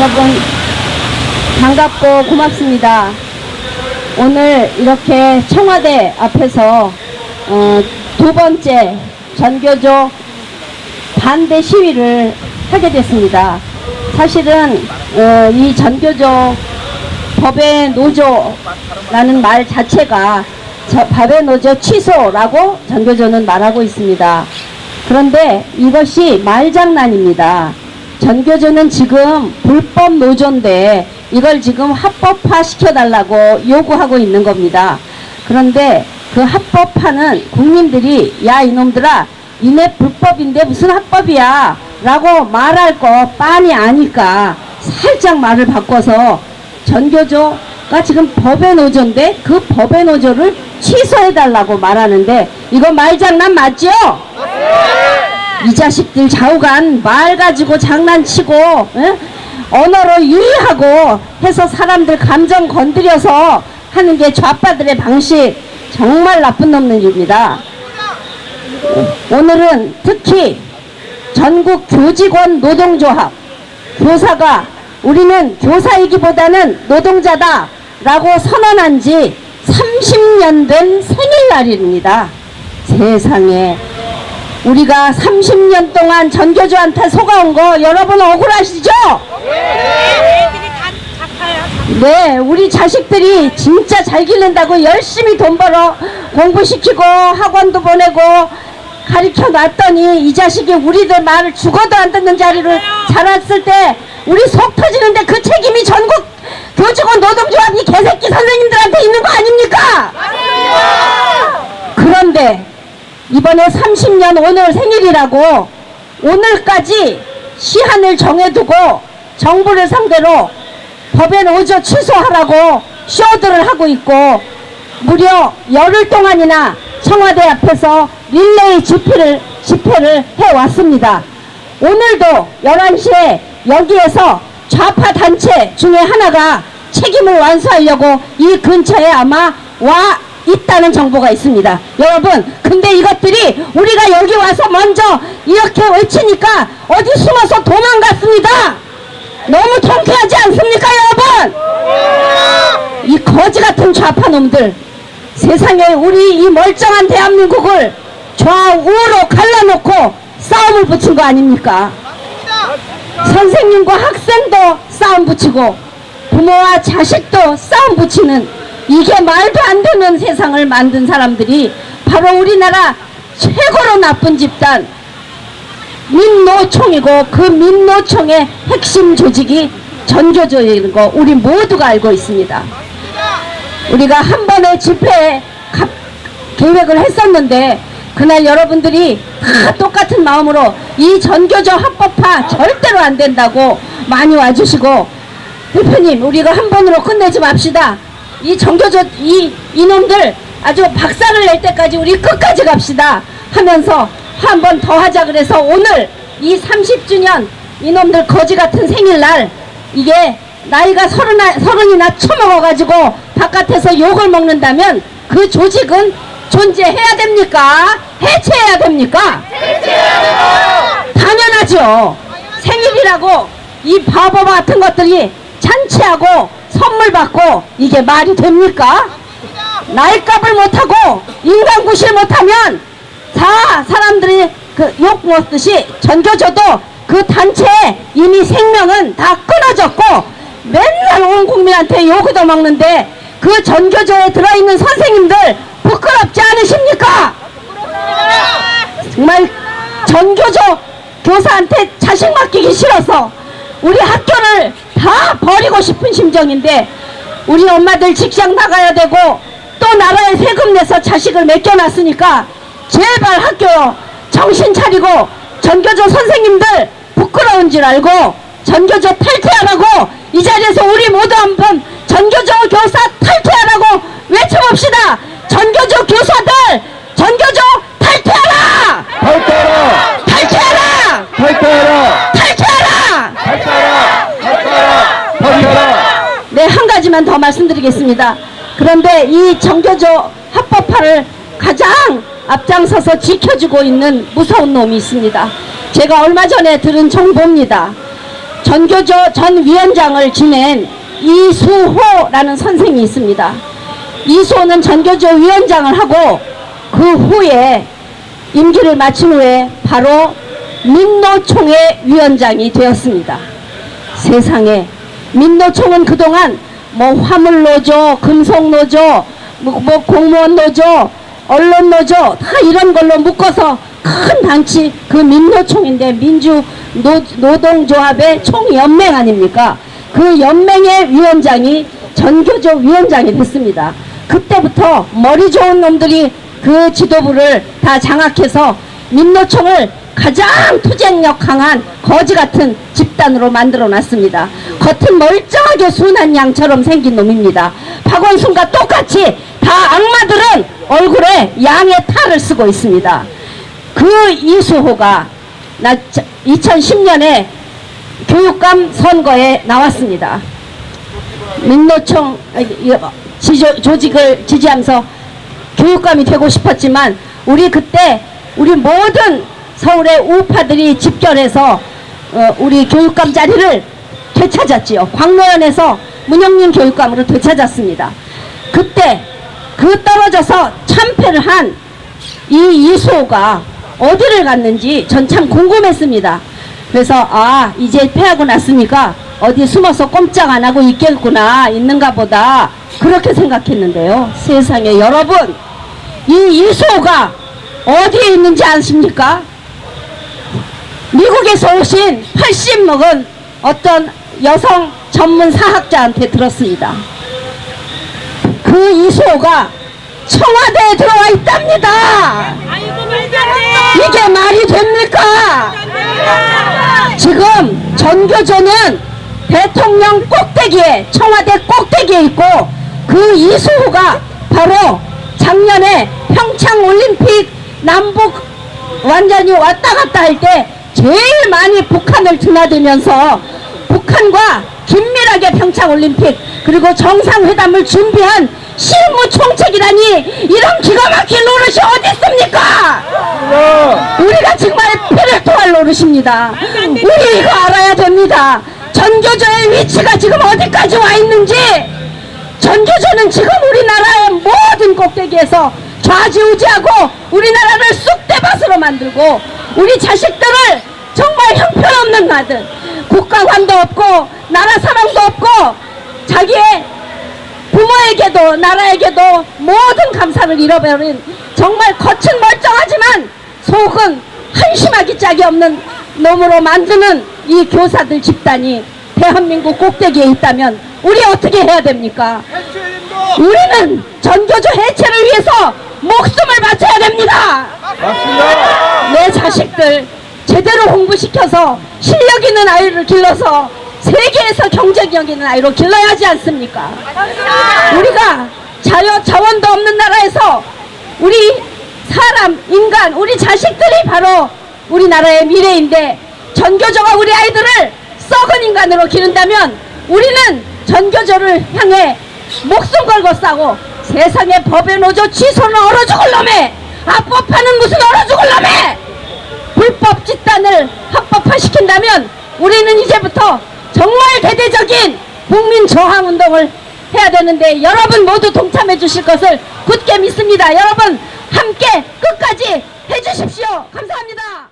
여러분 반갑고 고맙습니다. 오늘 이렇게 청와대 앞에서 어, 두 번째 전교조 반대 시위를 하게 됐습니다. 사실은 어, 이 전교조 법의 노조라는 말 자체가 저 법의 노조 취소라고 전교조는 말하고 있습니다. 그런데 이것이 말장난입니다. 전교조는 지금 불법 노조인데 이걸 지금 합법화 시켜달라고 요구하고 있는 겁니다. 그런데 그 합법화는 국민들이 야 이놈들아 이네 불법인데 무슨 합법이야 라고 말할 거 빤히 아니까 살짝 말을 바꿔서 전교조가 지금 법의 노조인데 그 법의 노조를 취소해달라고 말하는데 이거 말장난 맞죠? 이 자식들 좌우간 말 가지고 장난치고 에? 언어로 유의하고 해서 사람들 감정 건드려서 하는 게 좌파들의 방식 정말 나쁜 놈들입니다. 오늘은 특히 전국 교직원 노동조합 교사가 우리는 교사이기보다는 노동자다 라고 선언한 지 30년 된 생일날입니다. 세상에 우리가 30년 동안 전교조한테 속아온 거 여러분 억울하시죠? 네, 우리 자식들이 진짜 잘 기른다고 열심히 돈 벌어 공부시키고 학원도 보내고 가르쳐 놨더니 이 자식이 우리들 말을 죽어도 안 듣는 자리를 자랐을 때 우리 속 터지는데 그 책임이 전국 교직원 노동조합 이 개새끼 선생님들한테 있는 거 아닙니까? 그런데 이번에 30년 오늘 생일이라고 오늘까지 시한을 정해두고 정부를 상대로 법엔 오조 취소하라고 쇼들을 하고 있고 무려 열흘 동안이나 청와대 앞에서 릴레이 집회를, 집회를 해왔습니다. 오늘도 11시에 여기에서 좌파 단체 중에 하나가 책임을 완수하려고 이 근처에 아마 와 있다는 정보가 있습니다. 여러분, 근데 이것들이 우리가 여기 와서 먼저 이렇게 외치니까 어디 숨어서 도망갔습니다. 너무 통쾌하지 않습니까, 여러분? 이 거지 같은 좌파 놈들 세상에 우리 이 멀쩡한 대한민국을 좌우로 갈라놓고 싸움을 붙인 거 아닙니까? 선생님과 학생도 싸움 붙이고 부모와 자식도 싸움 붙이는 이게 말도 안 되는 세상을 만든 사람들이 바로 우리나라 최고로 나쁜 집단 민노총이고 그 민노총의 핵심 조직이 전교조인 거 우리 모두가 알고 있습니다. 우리가 한 번의 집회에 가- 계획을 했었는데 그날 여러분들이 다 똑같은 마음으로 이 전교조 합법화 절대로 안 된다고 많이 와주시고 대표님 우리가 한 번으로 끝내지 맙시다. 이 전교조 이 이놈들 아주 박살을 낼 때까지 우리 끝까지 갑시다 하면서 한 번 더 하자 그래서 오늘 이 30주년 이놈들 거지 같은 생일날 이게 나이가 서른아, 서른이나 처먹어가지고 바깥에서 욕을 먹는다면 그 조직은 존재해야 됩니까? 해체해야 됩니까? 당연하죠. 생일이라고 이 바보 같은 것들이 잔치하고 선물 받고 이게 말이 됩니까? 나이값을 못하고 인간 구실 못하면 다 사람들이 그 욕 먹듯이 전교조도 그 단체에 이미 생명은 다 끊어졌고 맨날 온 국민한테 욕을 더 먹는데 그 전교조에 들어있는 선생님들 부끄럽지 않으십니까? 정말 전교조 교사한테 자식 맡기기 싫어서 우리 학교를 다 버리고 싶은 심정인데 우리 엄마들 직장 나가야 되고 또 나라에 세금 내서 자식을 맡겨놨으니까 제발 학교 정신 차리고 전교조 선생님들 부끄러운 줄 알고 전교조 탈퇴하라고 이 자리에서 우리 모두 한번 전교조 교사 탈퇴하라고 외쳐봅시다 전교조 교사들 전교조 탈퇴하라! 탈퇴하라 탈퇴하라! 탈퇴하라 탈퇴하라! 탈퇴하라! 탈퇴하라! 네, 한 가지만 더 말씀드리겠습니다. 그런데 이 정교조 합법화를 가장 앞장서서 지켜주고 있는 무서운 놈이 있습니다. 제가 얼마 전에 들은 정보입니다. 전교조 전 위원장을 지낸 이수호라는 선생이 있습니다. 이수호는 전교조 위원장을 하고 그 후에 임기를 마친 후에 바로 민노총의 위원장이 되었습니다. 세상에 민노총은 그동안 뭐 화물노조, 금속노조, 뭐, 뭐 공무원노조, 언론노조 다 이런 걸로 묶어서 큰 단체 그 민노총인데 민주 노, 노동조합의 총연맹 아닙니까? 그 연맹의 위원장이 전교조 위원장이 됐습니다. 그때부터 머리 좋은 놈들이 그 지도부를 다 장악해서 민노총을 가장 투쟁력 강한 거지 같은 집단으로 만들어 놨습니다. 겉은 멀쩡하게 순한 양처럼 생긴 놈입니다. 박원순과 똑같이 다 악마들은 얼굴에 양의 탈을 쓰고 있습니다. 그 이수호가 나 2010년에 교육감 선거에 나왔습니다. 민노총 조직을 지지하면서 교육감이 되고 싶었지만 우리 그때 우리 모든 서울의 우파들이 집결해서 어, 우리 교육감 자리를 되찾았지요. 광로연에서 문영민 교육감으로 되찾았습니다. 그때 그 떨어져서 참패를 한 이 이수호가 어디를 갔는지 전 참 궁금했습니다. 그래서 아 이제 패하고 났으니까 어디 숨어서 꼼짝 안 하고 있겠구나 있는가 보다 그렇게 생각했는데요. 세상에 여러분 이 이수호가 어디에 있는지 아십니까? 미국에서 오신 80 먹은 어떤 여성 전문 사학자한테 들었습니다. 그 이수호가 청와대에 들어와 있답니다. 이게 말이 됩니까? 지금 전교조는 대통령 꼭대기에 청와대 꼭대기에 있고 그 이수호가 바로 작년에 평창 올림픽 남북 완전히 왔다 갔다 할때 제일 많이 북한을 드나들면서 북한과 긴밀하게 평창 올림픽 그리고 정상회담을 준비한 실무총책이라니 이런 기가 막힌 노릇이 어디 있습니까? 우리가 정말 피를 토할 노릇입니다. 우리 이거 알아야 됩니다. 전교조의 위치가 지금 어디까지 와 있는지 전교조는 지금 우리나라의 모든 꼭대기에서 좌지우지하고 우리나라를 쑥대밭으로 만들고 우리 자식들을 정말 형편없는 나들 국가관도 없고 나라 사랑도 없고 자기의 부모에게도 나라에게도 모든 감사를 잃어버린 정말 겉은 멀쩡하지만 속은 한심하기 짝이 없는 놈으로 만드는 이 교사들 집단이 대한민국 꼭대기에 있다면 우리 어떻게 해야 됩니까? 우리는 전교조 해체를 위해서 목숨을 바쳐야 됩니다. 맞습니다. 내 자식들 제대로 공부시켜서 실력 있는 아이를 길러서 세계에서 경쟁력 있는 아이로 길러야 하지 않습니까? 우리가 자연 자원도 없는 나라에서 우리 사람 인간 우리 자식들이 바로 우리나라의 미래인데 전교조가 우리 아이들을 썩은 인간으로 기른다면 우리는 전교조를 향해 목숨 걸고 싸고 세상에 법의 노조 취소는 얼어 죽을 놈에 합법화는 무슨 얼어 죽을 놈에 불법 집단을 합법화 시킨다면 우리는 이제부터 정말 대대적인 국민 저항 운동을 해야 되는데 여러분 모두 동참해 주실 것을 굳게 믿습니다. 여러분 함께 끝까지 해 주십시오. 감사합니다.